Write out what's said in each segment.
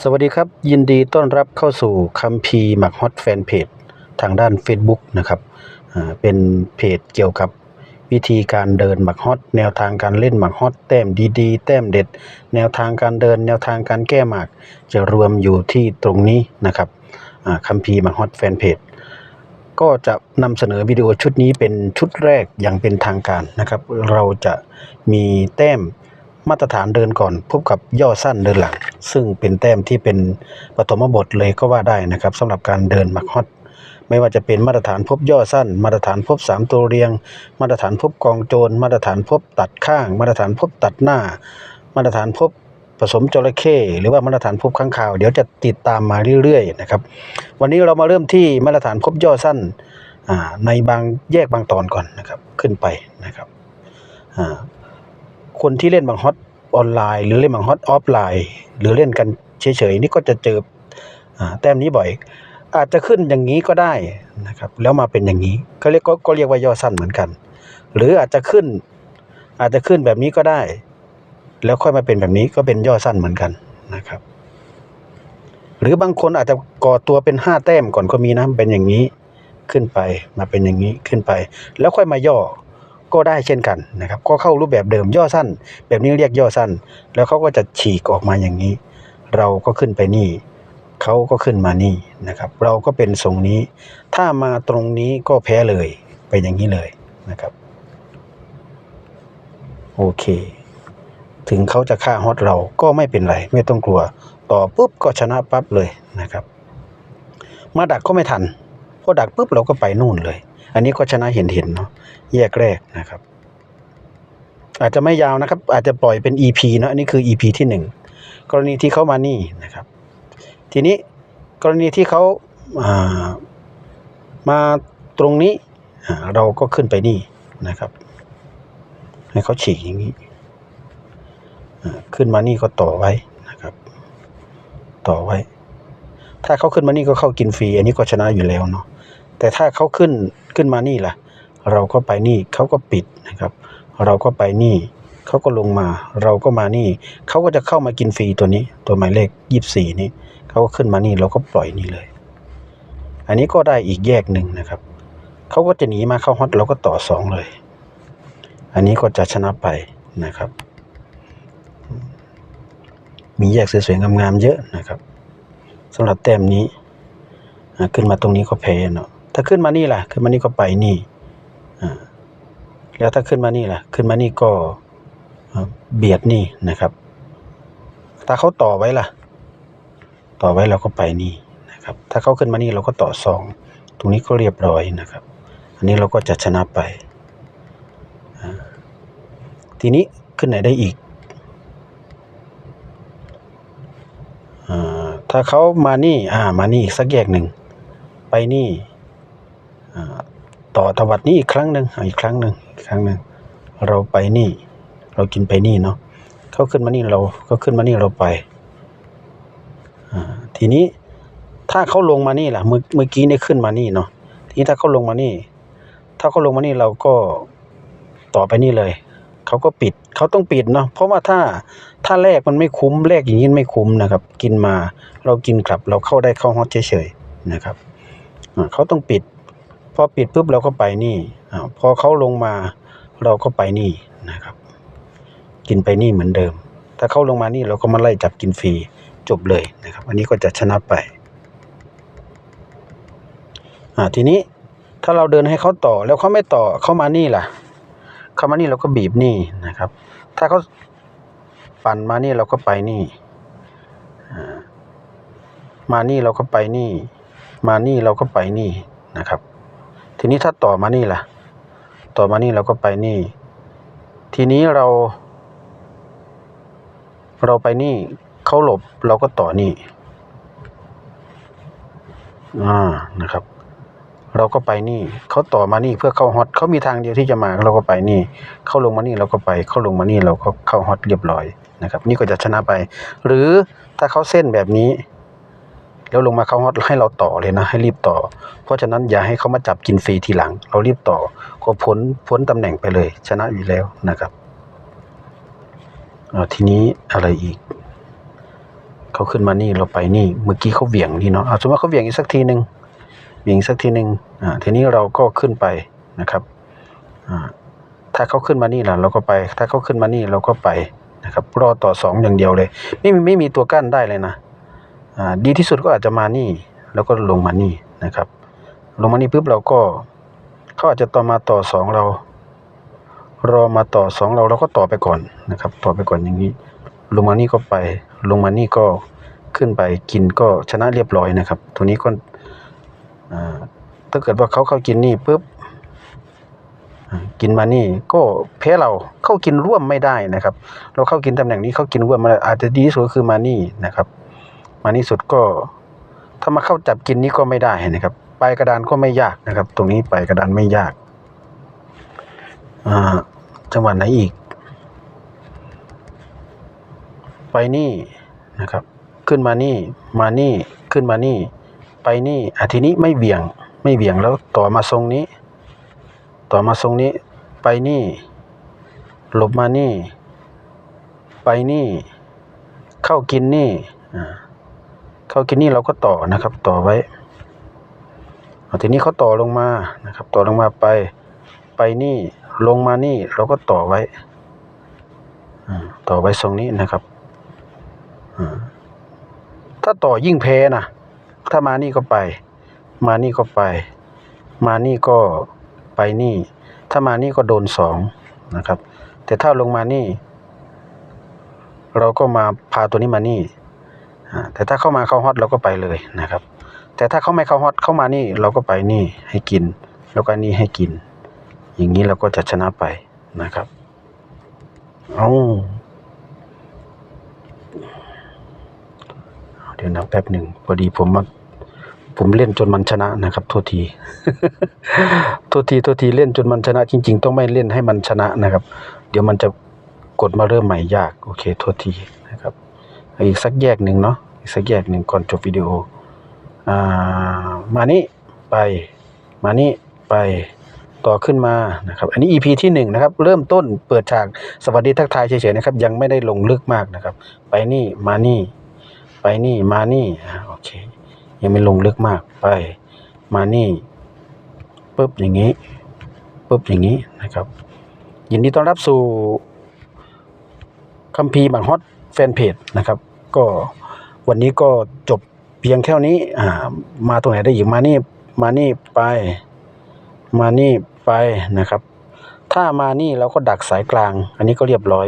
สวัสดีครับ ยินดีต้อนรับเข้าสู่คัมภีหมักฮอตแฟนเพจทางด้าน Facebook นะครับเป็นเพจเกี่ยวกับวิธีการเดินหมักฮอตแนวทางการเล่นหมักฮอตแต้มดีๆ แต้มเด็ด แนวทางการเดิน แนวทางการแก้หมาก จะรวมอยู่ที่ตรงนี้นะครับคัมภีหมักฮอตแฟนเพจก็จะนำเสนอวิดีโอชุดนี้เป็นชุดแรกอย่างเป็นทางการนะครับ เราจะมีแต้ม มาตรฐานเดินก่อน พบกับย่อสั้นเดินหลัง ซึ่งเป็นแต้มที่เป็นปฐมบทเลยก็ว่าได้นะครับสำหรับการเดินหมักฮอตไม่ว่าจะเป็นมาตรฐานพบย่อสั้น มาตรฐานพบสามตัวเรียง มาตรฐานพบกองโจร มาตรฐานพบตัดข้าง มาตรฐานพบตัดหน้า มาตรฐานพบผสมจระเข้หรือว่ามาตรฐานพบข้างข่าว เดี๋ยวจะติดตามมาเรื่อยๆนะครับวันนี้เรามาเริ่มที่มาตรฐานพบย่อสั้นในบางแยกบางตอนก่อนนะครับขึ้นไปนะครับอ่า คนที่เล่นบางฮอตออนไลน์ หรือเล่นบางฮอตออฟไลน์ หรือเล่นกันเฉยๆนี่ก็จะเจอแต้มนี้บ่อย อาจจะขึ้นอย่างนี้ก็ได้นะครับ แล้วมาเป็นอย่างนี้ก็เรียกก็ก็เรียกว่าย่อสั้นเหมือนกัน หรืออาจจะขึ้น อาจจะขึ้นแบบนี้ก็ได้ แล้วค่อยมาเป็นแบบนี้ก็เป็นย่อสั้นเหมือนกันนะครับ หรือบางคนอาจจะก่อตัวเป็นห้าแต้มก่อนก็มีนะเป็นอย่างนี้ขึ้นไปมาเป็นอย่างนี้ขึ้นไป แล้วค่อยมาย่อ ก็ได้เช่นกันนะครับ ก็เข้ารูปแบบเดิมย่อสั้น แบบนี้เรียกย่อสั้น แล้วเขาก็จะฉีกออกมาอย่างนี้ เราก็ขึ้นไปนี่เขาก็ขึ้นมานี่นะครับ เราก็เป็นทรงนี้ ถ้ามาตรงนี้ก็แพ้เลยไปอย่างนี้เลยนะครับโอเค ถึงเขาจะฆ่าฮอตเราก็ไม่เป็นไร ไม่ต้องกลัว ต่อปุ๊บก็ชนะปั๊บเลยนะครับ มาดักก็ไม่ทันพอดักปุ๊บเราก็ไปนู่นเลย อันนี้ก็ชนะเห็นเห็นเนาะแยกแรกนะครับ อาจจะไม่ยาวนะครับ อาจจะปล่อยเป็น EP เนาะอันนี้คือ EP ที่หนึ่งกรณีที่เขามานี่นะครับ ทีนี้กรณีที่เขาามาตรงนี้เราก็ขึ้นไปนี่นะครับ ให้เขาฉีกอย่างนี้ขึ้นมานี่ก็ต่อไว้นะครับ ต่อไว้ ถ้าเขาขึ้นมานี่ก็เข้ากินฟรีอันนี้ก็ชนะอยู่แล้วเนาะแต่ถ้าเขาขึ้น ขึ้นมานี่ล่ะเราก็ไปนี่เขาก็ปิดนะครับ เราก็ไปนี่เขาก็ลงมา เราก็มานี่เขาก็จะเข้ามากินฟรีตัวนี้ตัวหมายเลขยี่สี่นี้เขาก็ขึ้นมานี่เราก็ปล่อยนี่เลย อันนี้ก็ได้อีกแยกหนึ่งนะครับเขาก็จะหนีมาเข้าฮอตเราก็ต่อสองเลย อันนี้ก็จะชนะไปนะครับ มีแยกสวยๆงามๆเยอะนะครับสำหรับแต้มนี้ขึ้นมาตรงนี้ก็แพ้เนาะ ถ้าขึ้นมานี่ล่ะ ขึ้นมานี่ก็ไปนี่แล้วถ้าขึ้นมานี่ล่ะ ขึ้นมานี่ก็เบียดนี่นะครับ ถ้าเขาต่อไว้ล่ะ ต่อไว้เราก็ไปนี่นะครับ ถ้าเขาขึ้นมานี่เราก็ต่อสองตรงนี้ก็เรียบร้อยนะครับ อันนี้เราก็จะชนะไป ทีนี้ขึ้นไหนได้อีกอ่าถ้าเขามานี่ อ่า มานี่อีกสักแยกหนึ่ง ไปนี่ ต่อตวัดนี้อีกครั้งหนึ่งอีกครั้งหนึ่งครั้งหนึ่งเราไปนี่ เรากินไปนี่เนาะเขาขึ้นมานี่เราเขาขึ้นมานี่เราไปทีนี้ถ้าเขาลงมานี่ล่ะเมื่อเมื่อกี้นี่ขึ้นมานี่เนาะทีนี้ถ้าเขาลงมานี่ ถ้าเขาลงมานี่เราก็ต่อไปนี่เลยเขาก็ปิดเขาต้องปิดเนาะเพราะว่าถ้าถ้าแลกมันไม่คุ้มแลกอย่างนี้ไม่คุ้มนะครับ กินมาเรากินกลับเราเข้าได้เข้าฮอตเฉยๆนะครับเขาต้องปิด พอปิดปุ๊บเราก็ไปนี่อพอเขาลงมาเราก็ไปนี่นะครับ กินไปนี่เหมือนเดิม ถ้าเขาลงมานี่เราก็มาไล่จับกินฟรีจบเลยนะครับ อันนี้ก็จะชนะไปอ่าทีนี้ถ้าเราเดินให้เขาต่อแล้วเขาไม่ต่อเข้ามานี่ล่ะ เข้ามานี่เราก็บีบนี่นะครับ ถ้าเขาปั่นมานี่เราก็ไปนี่อ่ามานี่เราก็ไปนี่ มานี่เราก็ไปนี่นะครับ ทีนี้ถ้าต่อมานี่ล่ะ ต่อมานี่เราก็ไปนี่ ทีนี้เรา เราไปนี่เขาหลบเราก็ต่อนี่อ่านะครับ เราก็ไปนี่เขาต่อมานี่เพื่อเข้าฮอตเขามีทางเดียวที่จะมาเราก็ไปนี่ เข้าลงมานี่เราก็ไป เข้าลงมานี่เราก็เข้าฮอตเรียบร้อยนะครับ นี่ก็จะชนะไป หรือถ้าเขาเส้นแบบนี้ แล้วลงมาเขาฮอตให้เราต่อเลยนะให้รีบต่อ เพราะฉะนั้นอย่าให้เขามาจับกินฟรีทีหลัง เรารีบต่อก็พ้นพ้นตำแหน่งไปเลย ชนะอยู่แล้วนะครับทีนี้อะไรอีกเขาขึ้นมานี่เราไปนี่เมื่อกี้เขาเหวี่ยงนี่เนาะเอาสมมติเขาเหวี่ยงอีกสักทีหนึ่งเหวี่ยงสักทีหนึ่งอ่าทีนี้เราก็ขึ้นไปนะครับอ่าถ้าเขาขึ้นมานี่ล่ะเราก็ไป ถ้าเขาขึ้นมานี่เราก็ไปนะครับรอต่อสองอย่างเดียวเลย ไม่มีไม่มีตัวกั้นได้เลยนะ ดีที่สุดก็อาจจะมานี่ แล้วก็ลงมานี่นะครับ ลงมานี่ปุ๊บเราก็เขาอาจจะต่อมาต่อสองเรา รอมาต่อสองเราเราก็ต่อไปก่อนนะครับ ต่อไปก่อนอย่างนี้ ลงมานี่ก็ไป ลงมานี่ก็ขึ้นไปกินก็ชนะเรียบร้อยนะครับ ตัวนี้ก็ถ้าเกิดว่าเขาเข้ากินนี่ปุ๊บกินมานี่ก็แพ้เราเข้ากินร่วมไม่ได้นะครับ เราเข้ากินตำแหน่งนี้เข้ากินร่วมไมาอาจจะดีที่สุดก็คือมานี่นะครับ มานี่สุดก็ ถ้ามาเข้าจับกินนี่ก็ไม่ได้นะครับไปกระดานก็ไม่ยากนะครับ ตรงนี้ไปกระดานไม่ยากจังหวัดไหนอีก ไปนี่นะครับ ขึ้นมานี่มานี่ขึ้นมานี่ ไปนี่อาทีนี้ไม่เบี่ยงไม่เบี่ยงแล้วต่อมาทรงนี้ ต่อมาทรงนี้ ไปนี่ หลบมานี่ ไปนี่ เข้ากินนี่อ่า เข้ากินนี่เราก็ต่อนะครับ ต่อไว้ทีนี้เขาต่อลงมานะครับ ต่อลงมาไป ไปนี่ลงมานี่เราก็ต่อไว้ต่อไว้ทรงนี้นะครับถ้าต่อยิ่งแพ้นะถ้ามานี่ก็ไป มานี่ก็ไป มานี่ก็ไปนี่ ถ้ามานี่ก็โดนสองนะครับ แต่ถ้าลงมานี่ เราก็มาพาตัวนี้มานี่ แต่ถ้าเข้ามาเข้าฮอตเราก็ไปเลยนะครับ แต่ถ้าเขาไม่เข้าฮอตเข้ามานี่เราก็ไปนี่ให้กิน แล้วก็นี่ให้กิน อย่างนี้เราก็จะชนะไปนะครับเอาเดี๋ยวนะแป๊บหนึ่งพอดีผมมาผมเล่นจนมันชนะนะครับ โทษที โทษที โทษที เล่นจนมันชนะ จริง ๆ ต้องไม่เล่นให้มันชนะนะครับ เดี๋ยวมันจะกดมาเริ่มใหม่ยาก โอเค โทษที อีกสักแยกหนึ่งเนาะอีกสักแยกหนึ่งก่อนจบวิดีโออ่ามานี่ไปมานี่ไปต่อขึ้นมานะครับอันนี้ EP ที่หนึ่งนะครับเริ่มต้นเปิดฉากสวัสดีทักทายเฉยๆนะครับ ยังไม่ได้ลงลึกมากนะครับ ไปนี่มานี่ ไปนี่มานี่โอเค ยังไม่ลงลึกมากไป มานี่ปุ๊บอย่างนี้ปุ๊บอย่างนี้นะครับ ยินดีต้อนรับสู่คัมภีร์บางฮอต แฟนเพจนะครับ ก็วันนี้ก็จบเพียงแค่นี้อ่ามาตรงไหนได้อีกมานี่มานี่ไป มานี่ไปนะครับ ถ้ามานี่เราก็ดักสายกลาง อันนี้ก็เรียบร้อย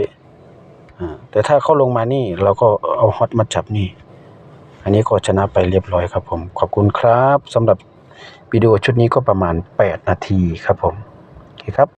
อแต่ถ้าเขาลงมานี่เราก็เอาฮอตมาจับนี่ อันนี้ก็ชนะไปเรียบร้อยครับผมขอบคุณครับสำหรับวิดีโอชุดนี้ก็ประมาณ 8 นาทีครับผมโอเคครับ